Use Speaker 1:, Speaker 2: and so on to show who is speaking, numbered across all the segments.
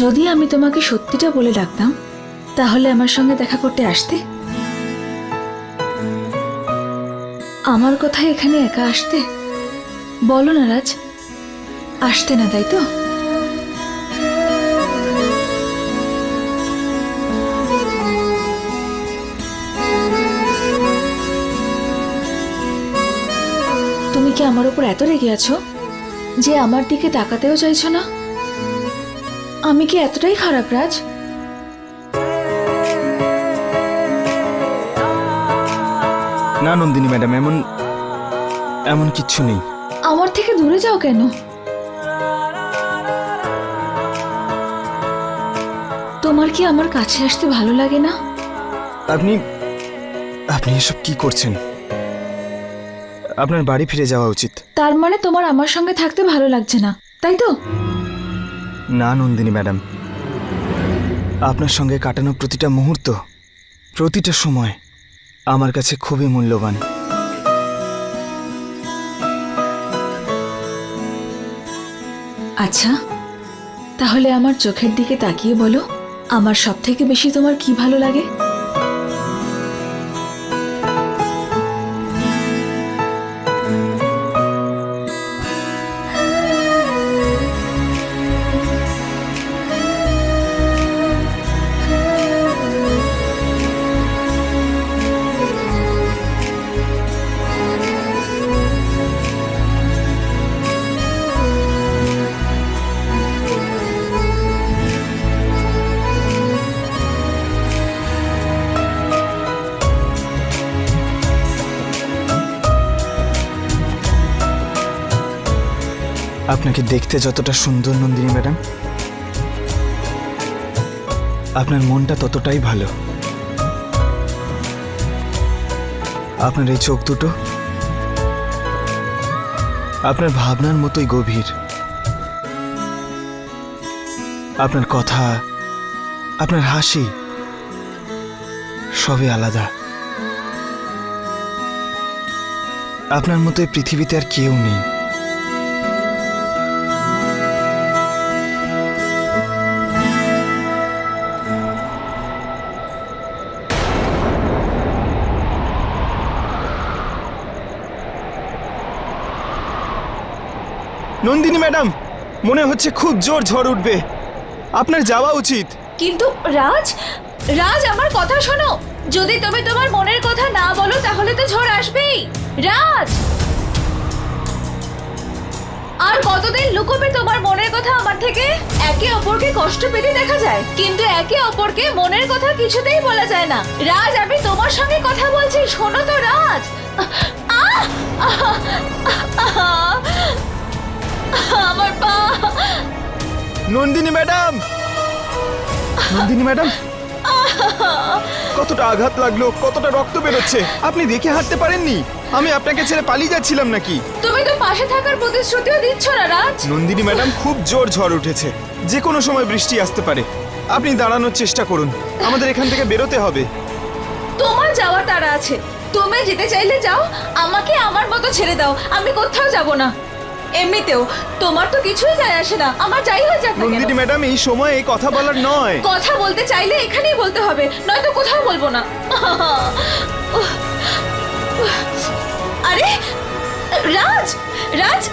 Speaker 1: যদি আমি তোমাকে সত্যিটা বলে ডাকতাম, তাহলে আমার সঙ্গে দেখা করতে আসতে? আমার কথা এখানে একা আসতে? বলো না, রাজ। আসতে না, তাই তো? তুমি কি আমার উপর এত রেগে আছো যে আমার দিকে তাকাতেও চাইছো না? আমি কি এতটাই খারাপ রাজ?
Speaker 2: না নন্দিনী ম্যাডাম এমন এমন কিচ্ছু নেই।
Speaker 1: আমার থেকে দূরে যাও কেন? তোমার কি আমার কাছে আসতে ভালো লাগে না?
Speaker 2: আপনি আপনি এসব কি করছেন? আপনার বাড়ি ফিরে যাওয়া উচিত।
Speaker 1: তার মানে তোমার আমার সঙ্গে থাকতে ভালো লাগছে না তাই তো?
Speaker 2: না নন্দিনী ম্যাডাম। আপনার সঙ্গে কাটানো প্রতিটা মুহূর্ত, প্রতিটা সময় আমার কাছে খুবই মূল্যবান।
Speaker 1: আচ্ছা তাহলে আমার চোখের দিকে তাকিয়ে বলো, আমার সব থেকে বেশি তোমার কি ভালো লাগে?
Speaker 2: আপনাকে দেখতে যতটা সুন্দর নন্দিনী ম্যাডাম, আপনার মনটা ততটাই ভালো। আপনার এই চোখ দুটো, আপনার ভাবনার মতোই গভীর। আপনার কথা, আপনার হাসি সবই আলাদা। আপনার মতো এই পৃথিবীতে আর কেউ নেই। নন্দিনী ম্যাডাম, মনে হচ্ছে খুব জোর ঝড় উঠবে। আপনার যাওয়া উচিত।
Speaker 1: কিন্তু রাজ রাজ, আমার কথা শোনো। যদি তুমি তোমার মনের কথা না বলো, তাহলে তো ঝড় আসবেই। রাজ! আর কতদিন লুকোবে তোমার মনের কথা আমার থেকে? একে অপরকে কষ্ট পেতে দেখা যায়, কিন্তু একে অপরকে মনের কথা কিছুতেই বলা যায় না। রাজ, আমি তোমার সঙ্গে কথা বলছি, শোনো তো রাজ। আহ! আহ! আমার পা।
Speaker 2: নন্দিনী ম্যাডাম! নন্দিনী ম্যাডাম! কতটা আঘাত লাগল কতটা রক্ত বেরোচ্ছে আপনি দেখে হাঁটতে পারেননি? আমি আপনাকে ছেড়ে পালিয়ে যাচ্ছিলাম নাকি?
Speaker 1: তুমি তো পাশে থাকার প্রতিশ্রুতিও দিচ্ছ না রাজ।
Speaker 2: নন্দিনী ম্যাডাম খুব জোর ঝড় উঠেছে। যে কোনো সময় বৃষ্টি আসতে পারে। আপনি দাঁড়ানোর চেষ্টা করুন। আমাদের এখান থেকে বেরোতে হবে।
Speaker 1: তোমার যাওয়ার তারা আছে। তুমি যেতে চাইলে যাও আমাকে আমার মতো ছেড়ে দাও। আমি কোথাও যাব না। এমনিতেও তোমার তো কিছুই যায় আসে না আমার যাই হয়ে যাক না কেন।
Speaker 2: নন্দিনী ম্যাডাম এই সময় এই কথা বলার নয়।
Speaker 1: কথা বলতে চাইলে এখানেই বলতে হবে নয়তো কোথাও বলব না। আরে রাজ রাজ।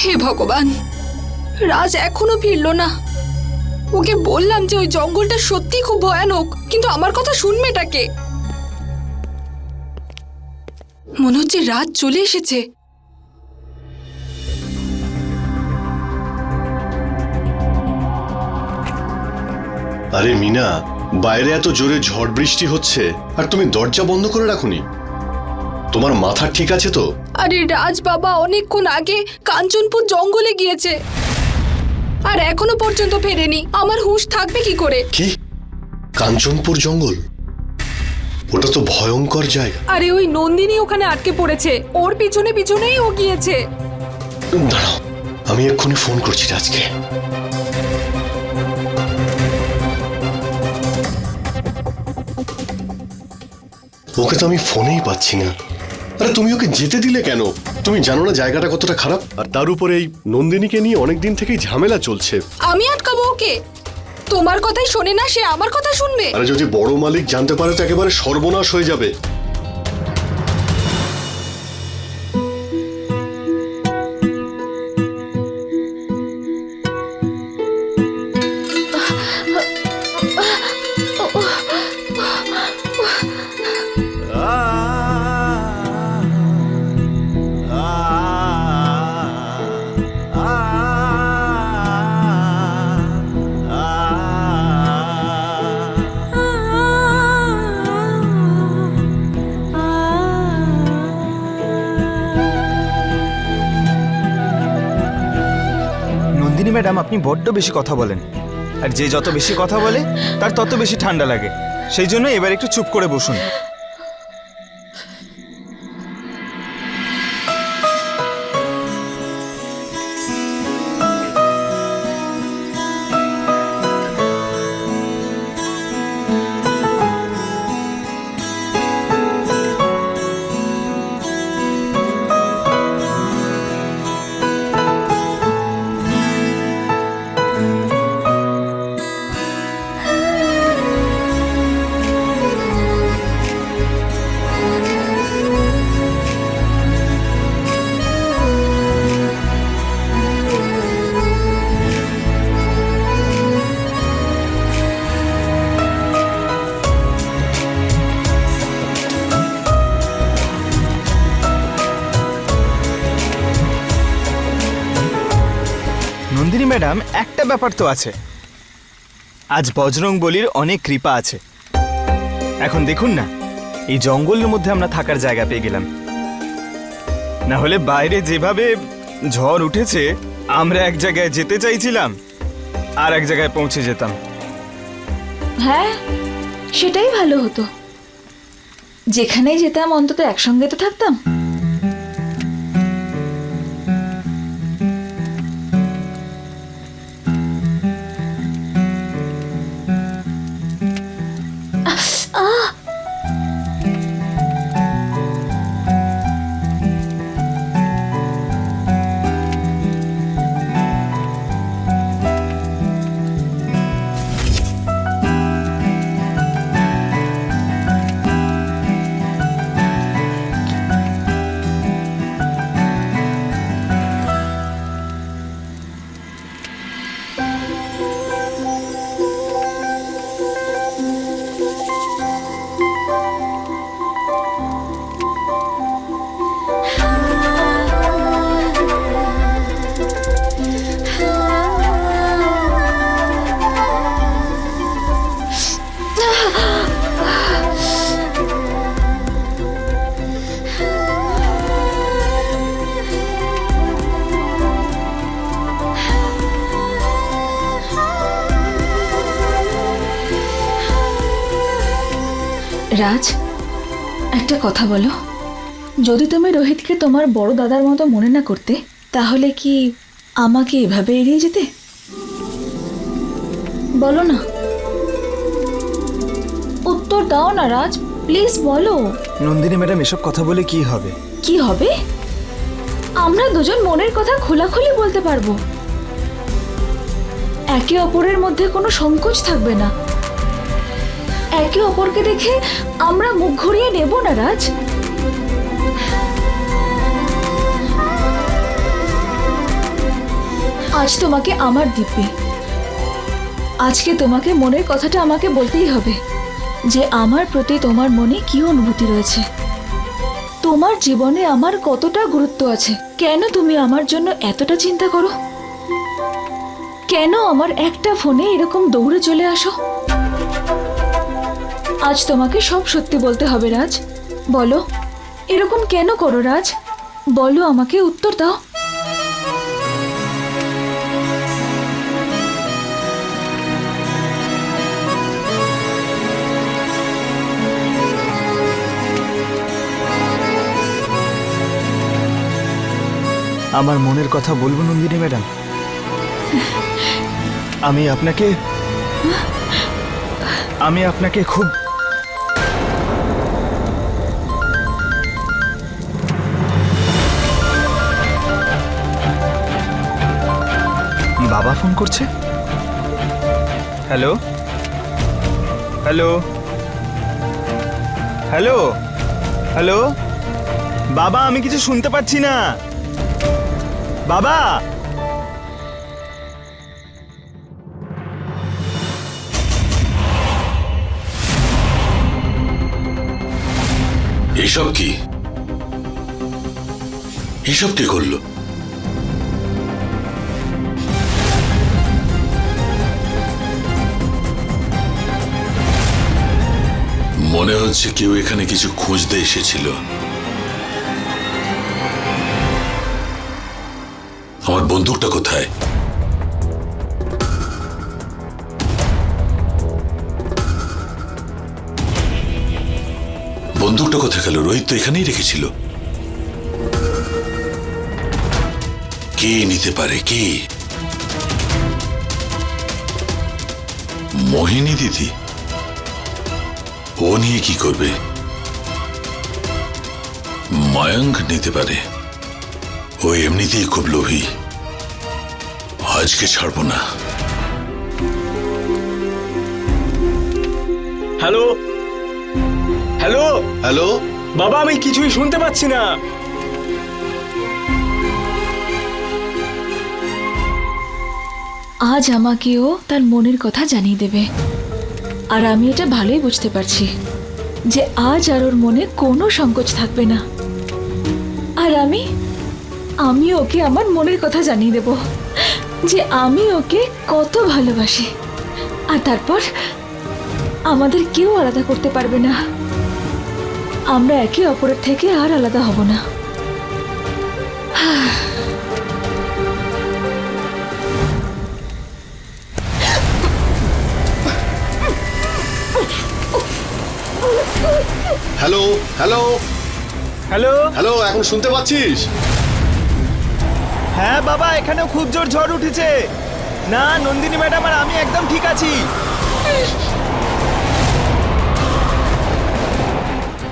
Speaker 3: হে ভগবান রাজ এখনও ফিরলো না। ওকে বললাম যে ওই জঙ্গলটা সত্যি খুব ভয়ানক কিন্তু আমার কথা শুনবেটাকে মনে হচ্ছে রাত চলে এসেছে।
Speaker 4: আরে মিনা বাইরে এত জোরে ঝড় বৃষ্টি হচ্ছে আর তুমি দরজা বন্ধ করে রাখুনি। তোমার মাথা ঠিক আছে তো?
Speaker 3: আরে রাজ বাবা অনেকক্ষণ আগে কাঞ্চনপুর জঙ্গলে গিয়েছে। আর এখনও পর্যন্ত ফেরেনি। আমার হুঁশ থাকবে কি করে?
Speaker 4: কি? কাঞ্চনপুর জঙ্গল? ওটা তো ভয়ঙ্কর জায়গা।
Speaker 3: আরে ওই নন্দিনী ওখানে আটকে পড়েছে। ওর পিছনে পিছনেই ও গিয়েছে।
Speaker 4: দাঁড়াও আমি এক্ষুনি ফোন করছি রাজকে। ওকে তো আমি ফোনেই পাচ্ছি না। আরে তুমি ওকে যেতে দিলে কেন? তুমি জানো না জায়গাটা কতটা খারাপ? আর তার উপরে এই নন্দিনীকে নিয়ে অনেক দিন থেকেই ঝামেলা চলছে।
Speaker 3: আমি আটকাবো ওকে? তোমার কথাই শোনে না সে আমার কথা শুনবে।
Speaker 4: আরে যদি বড় মালিক জানতে পারে তো একেবারে সর্বনাশ হয়ে যাবে।
Speaker 2: আপনি বড্ড বেশি কথা বলেন। আর যে যত বেশি কথা বলে, তার তত বেশি ঠান্ডা লাগে। সেই জন্য এবার একটু চুপ করে বসুন। ম্যাডাম, একটা ব্যাপার তো আছে। আজ বজরং বলির অনেক কৃপা আছে। এখন দেখুন না, এই জঙ্গলের মধ্যে আমরা থাকার জায়গা পেয়ে গেলাম। না হলে বাইরে যেভাবে ঝড় উঠেছে, আমরা এক জায়গায় যেতে চাইছিলাম, আর এক জায়গায় পৌঁছে যেতাম।
Speaker 1: হ্যাঁ সেটাই ভালো হতো। যেখানেই যেতাম, অন্তত একসঙ্গে তো থাকতাম। রাজ একটা কথা বলো। যদি তুমি রোহিতকে তোমার বড় দাদার মতো মনে না করতে তাহলে কি আমাকে এভাবে এড়িয়ে যেতে? বলো না। উত্তর দাও না রাজ প্লিজ বলো।
Speaker 2: নন্দিনী ম্যাডাম এসব কথা বলে কি হবে?
Speaker 1: কি হবে? আমরা দুজন মনের কথা খোলাখুলি বলতে পারব। একে অপরের মধ্যে কোনো সংকোচ থাকবে না। একে অপরকে দেখে আমরা মুখ ঘুরিয়ে নেব না, রাজ। আজ তোমাকে আমার দিব্যি। আজকে তোমাকে মনের কথাটা আমাকে বলতেই হবে যে আমার প্রতি তোমার মনে কি অনুভূতি রয়েছে। তোমার জীবনে আমার কতটা গুরুত্ব আছে? কেন তুমি আমার জন্য এতটা চিন্তা করো? কেন আমার একটা ফোনে এরকম দৌড়ে চলে আসো? আজ তোমাকে সব সত্যি বলতে হবে, রাজ। বলো, এরকম কেন করো, রাজ? বলো আমাকে উত্তর দাও।
Speaker 2: আমার মনের কথা বলব, নন্দিনী ম্যাডাম। আমি আপনাকে আমি আপনাকে খুব করছে? হ্যালো? হ্যালো? হ্যালো? হ্যালো? বাবা আমি কিছু শুনতে পাচ্ছি না। বাবা!
Speaker 5: এসব কি? এসব কে করল? মনে হচ্ছে কেউ এখানে কিছু খুঁজতে এসেছিল। আমার বন্দুকটা কোথায়? বন্দুকটা কোথায় গেল? রোহিত তো এখানেই রেখেছিল। কে নিতে পারে? কে? মোহিনী দিদি। ও নিয়ে কি করবে? মায়াঙ্ক নিতে পারে। ও এমনিতেই খুব লোভী। আজকে ছাড়বো না।
Speaker 2: হ্যালো? হ্যালো?
Speaker 4: হ্যালো?
Speaker 2: বাবা আমি কিছুই শুনতে পাচ্ছি না।
Speaker 1: আজ আমাকেও তার মনের কথা জানিয়ে দেবে। আর আমি এটা ভালোই বুঝতে পারছি যে আজ আর ওর মনে কোনো সংকোচ থাকবে না। আর আমি আমি ওকে আমার মনের কথা জানিয়ে দেব যে আমি ওকে কত ভালোবাসি। আর তারপর আমাদের কেউ আলাদা করতে পারবে না। আমরা একে অপরের থেকে আর আলাদা হব না।
Speaker 4: হ্যালো হ্যালো
Speaker 2: হ্যালো
Speaker 4: হ্যালো এখন শুনতে পাচ্ছিস?
Speaker 2: হ্যাঁ বাবা এখানেও খুব জোর ঝড় উঠেছে। না নন্দিনী ম্যাডাম আর আমি একদম ঠিক আছি।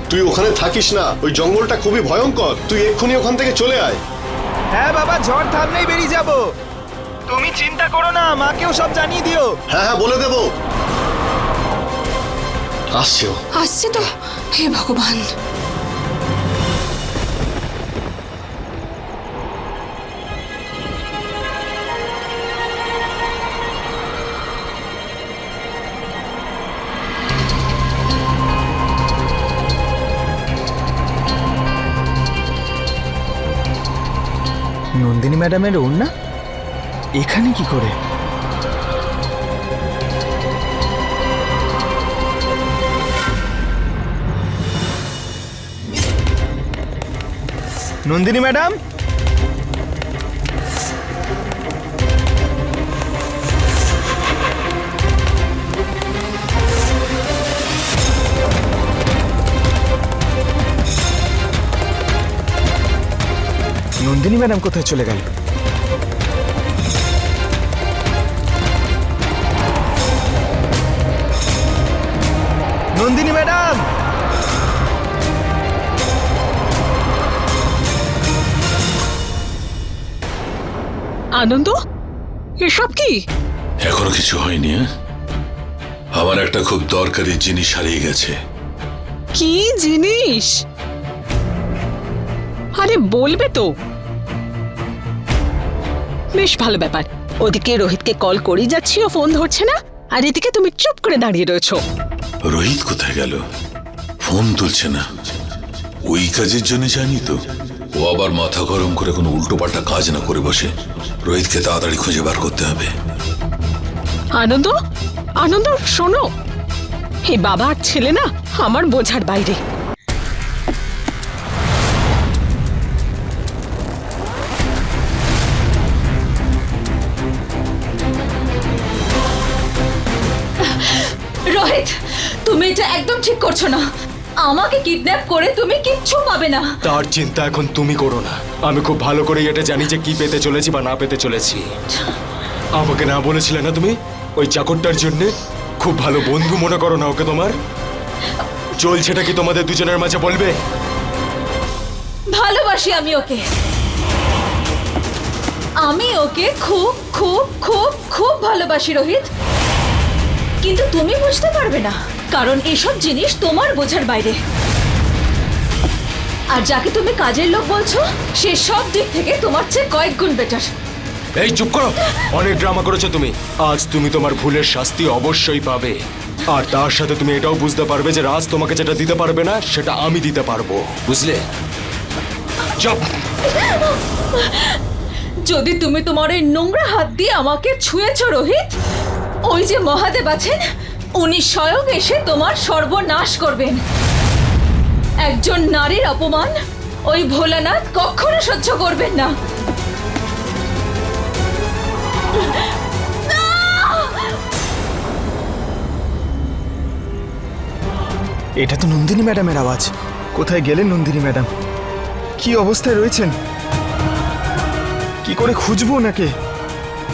Speaker 4: তুই ওখানে থাকিস না ওই জঙ্গলটা খুবই ভয়ঙ্কর। তুই এক্ষুনি ওখান থেকে চলে আয়।
Speaker 2: হ্যাঁ বাবা ঝড় থামলেই বেরিয়ে যাব। তুমি চিন্তা করো না মাকেও সব জানিয়ে দিও।
Speaker 4: হ্যাঁ হ্যাঁ বলে দেবো। আসছে ও।
Speaker 3: আসছে তো। হে ভগবান।
Speaker 2: নন্দিনী ম্যাডামের ওর না এখানে কি করে? নন্দিনী ম্যাডাম। নন্দিনী ম্যাডাম কোথায় চলে গেল?
Speaker 6: আনন্দ? এসব কি?
Speaker 5: এখনও কিছু হয়নি হ্যাঁ? আমার একটা খুব দরকারি জিনিস হারিয়ে গেছে।
Speaker 6: কি জিনিস? আরে বলবে তো। বেশ ভালো ব্যাপার। ওদিকে রোহিতকে কল করেই যাচ্ছি ও ফোন ধরছে না। আর এদিকে তুমি চুপ করে দাঁড়িয়ে রয়েছো।
Speaker 5: রোহিত কোথায় গেল? ফোন তুলছে না। ওই কাজের জন্য জানি তো। ও আবার মাথা গরম করে কোনো উল্টোপাল্টা কাজ না করে বসে। রোহিতকে তাড়াতাড়ি খুঁজে বার করতে হবে।
Speaker 6: আনন্দ? আনন্দ শোনো। এই বাবা আর ছেলে না আমার বোঝার বাইরে।
Speaker 1: রোহিত তুমি এটা একদম ঠিক করছ না। আমাকে কিডন্যাপ করে তুমি কিচ্ছু পাবে না।
Speaker 7: তার চিন্তা এখন তুমি করো না। আমি খুব ভালো করে এটা জানি যে কি পেতে চলেছি বা না পেতে চলেছি। আমাকে না বলেছিলে না তুমি? ওই চাকরটার জন্য খুব ভালো বন্ধু মনে করো না ওকে তোমার? চলছেটা কি তোমাদের দুজনের মাঝে বলবে?
Speaker 1: ভালোবাসি আমি ওকে। আমি ওকে খুব খুব খুব খুব ভালোবাসি রোহিত। কিন্তু তুমি বুঝতে পারবে না। কারণ এসব জিনিস তোমার বোঝার বাইরে। আর যাকে তুমি কাজের লোক বলছো সে সব দিক থেকে তোমার চেয়ে কয়েক গুণ বেটার
Speaker 7: এই চুপ করো! অনেক ড্রামা করেছ তুমি। আজ তুমি তোমার ভুলের শাস্তি অবশ্যই পাবে। আর তার সাথে তুমি এটাও বুঝতে পারবে যে রাজ তোমাকে যেটা দিতে পারবে না সেটা আমি দিতে পারব। বুঝলে? চুপ
Speaker 1: যদি তুমি তোমার এই নোংরা হাত দিয়ে আমাকে ছুঁয়েছো রোহিত ওই যে মহাদেব আছেন উনি স্বয়ং এসে তোমার সর্বনাশ করবেন। একজন নারীর অপমান ওই ভোলানাথ কখনো সহ্য করবেন না।
Speaker 2: এটা তো নন্দিনী ম্যাডামের আওয়াজ। কোথায় গেলেন নন্দিনী ম্যাডাম? কি অবস্থায় রয়েছেন? কি করে খুঁজবো ওনাকে?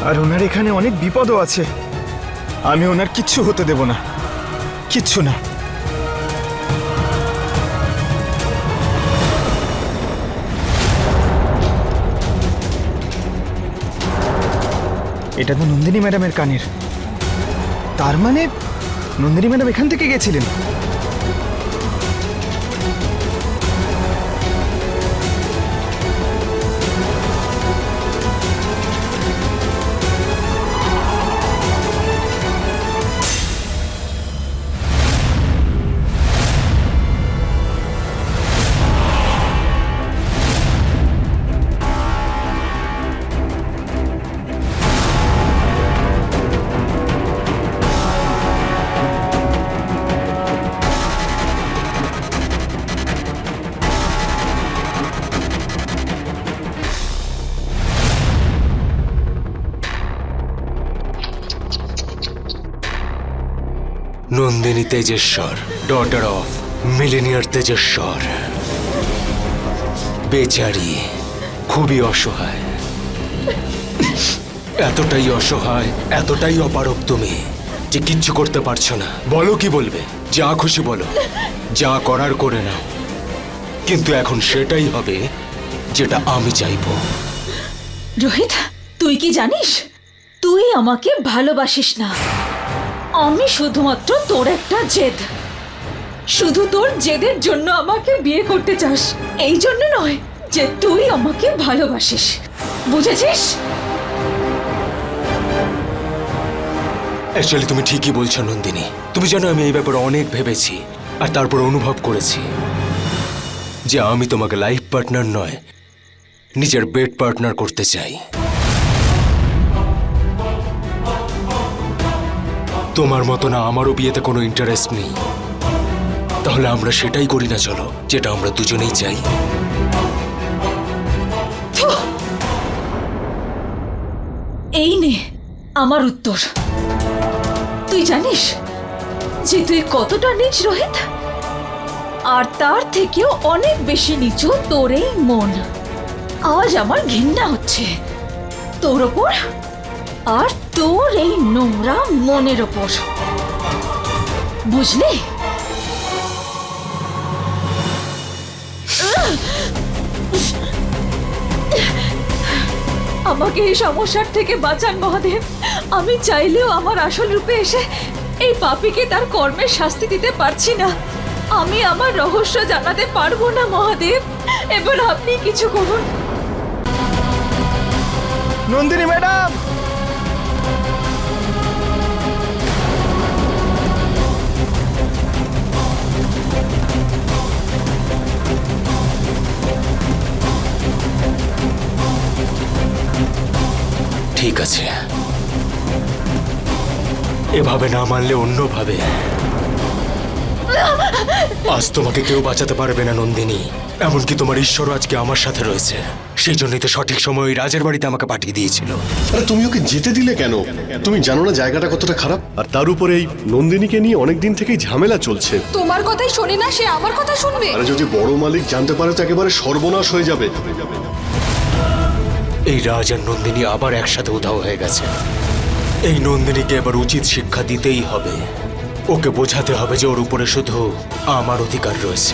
Speaker 2: আর ওনার এখানে অনেক বিপদও আছে। আমি ওনার কিচ্ছু হতে দেব না। কিচ্ছু না। এটা তো নন্দিনী ম্যাডামের কানের। তার মানে নন্দিনী ম্যাডাম এখান থেকে গেছিলেন?
Speaker 7: Nandini Tejeshwar daughter of millionaire Tejeshwar বেচারি খুবই অসহায় এতটাই অসহায় এতটাই অপারক তুমি যে কিচ্ছু করতে পারছ না বলো কি বলবে যা খুশি বলো যা করার করে নাও কিন্তু এখন সেটাই হবে যেটা আমি চাইব
Speaker 1: রোহিত তুই কি জানিস তুই আমাকে ভালোবাসিস না আমি শুধুমাত্র তোর একটা জেদ। শুধু তোর জেদের জন্য আমাকে বিয়ে করতে চাস। এই জন্য নয় যে তুই আমাকে ভালোবাসিস। বুঝেছিস?
Speaker 7: অ্যাকচুয়ালি তুমি ঠিকই বলছো, নন্দিনী। তুমি জানো আমি এই ব্যাপারে অনেক ভেবেছি আর তারপর অনুভব করেছি। যে আমি তোমাকে লাইফ পার্টনার নয়, নিজের বেড পার্টনার করতে চাই। তোমার মতো না, আমারও বিয়েতে কোনো ইন্টারেস্ট নেই। তাহলে আমরা সেটাই করি না, চলো। যেটা আমরা দুজনেই চাই।
Speaker 1: এই নে আমার উত্তর। তুই জানিস যে তুই কতটা নিচ রোহিত? আর তার থেকেও অনেক বেশি নিচু তোর এই মন। আজ আমার ঘৃণা হচ্ছে। তোর ওপর আর তোর এই নোংরা মনের ওপর বুঝলি? আমাকে এই সমস্যার থেকে বাঁচান, মহাদেব। আমি চাইলেও আমার আসল রূপে এসে এই পাপিকে তার কর্মের শাস্তি দিতে পারছি না। আমি আমার রহস্য জানাতে পারব না, মহাদেব। এবার আপনি কিছু করুন।
Speaker 2: নন্দিনী ম্যাডাম!
Speaker 7: ঠিক আছে এভাবে না মানলে অন্যভাবে। আজ তোমাকে কেউ বাঁচাতে পারবে না নন্দিনী। এমনকি তোমার ঈশ্বর আজকে আমার সাথে রয়েছে। সেই জন্যই তো সঠিক সময় ওই রাজের বাড়িতে আমাকে পাঠিয়ে দিয়েছিল।
Speaker 4: আরে তুমি ওকে যেতে দিলে কেন? তুমি জানো না জায়গাটা কতটা খারাপ? আর তার উপরে এই নন্দিনীকে নিয়ে অনেক দিন থেকেই ঝামেলা চলছে।
Speaker 3: তোমার কথাই শোনে না সে আমার কথা শুনবে।
Speaker 4: আরে যদি বড় মালিক জানতে পারে তো একেবারে সর্বনাশ হয়ে যাবে।
Speaker 7: এই রাজ আর নন্দিনী আবার একসাথে উধাও হয়ে গেছে। এই নন্দিনীকে এবার উচিত শিক্ষা দিতেই হবে। ওকে বোঝাতে হবে যে ওর উপরে শুধু আমার অধিকার রয়েছে।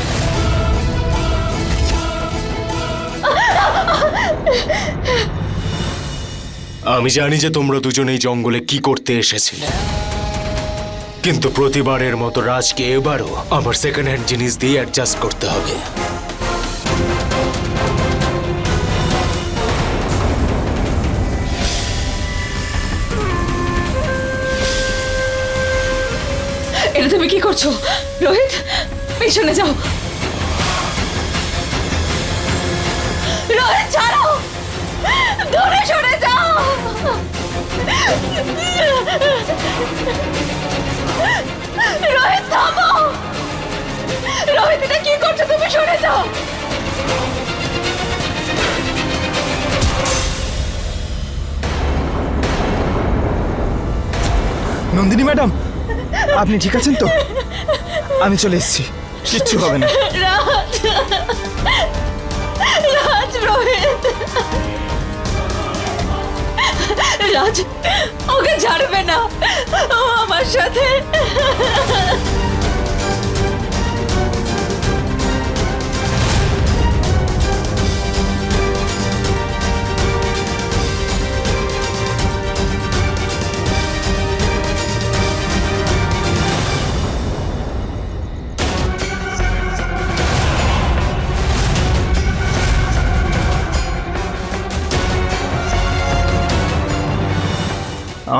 Speaker 7: আমি জানি যে তোমরা দুজন এই জঙ্গলে কি করতে এসেছিলে। কিন্তু প্রতিবারের মতো রাজকে এবারও আমার সেকেন্ড হ্যান্ড জিনিস দিয়ে অ্যাডজাস্ট করতে হবে।
Speaker 1: তুমি কি করছ? রোহিত, পিছনে যাও। রোহিত, ছাড়ো! দূরে সরে যাও! রোহিত, থামো! রোহিত, এটা কি করছ? তুমি সরে যাও!
Speaker 2: নন্দিনী ম্যাডাম আপনি ঠিক আছেন তো? আমি চলে এসেছি। কিচ্ছু হবে না।
Speaker 1: রাজ রাজ ওকে ছাড়বে না। ও আমার সাথে।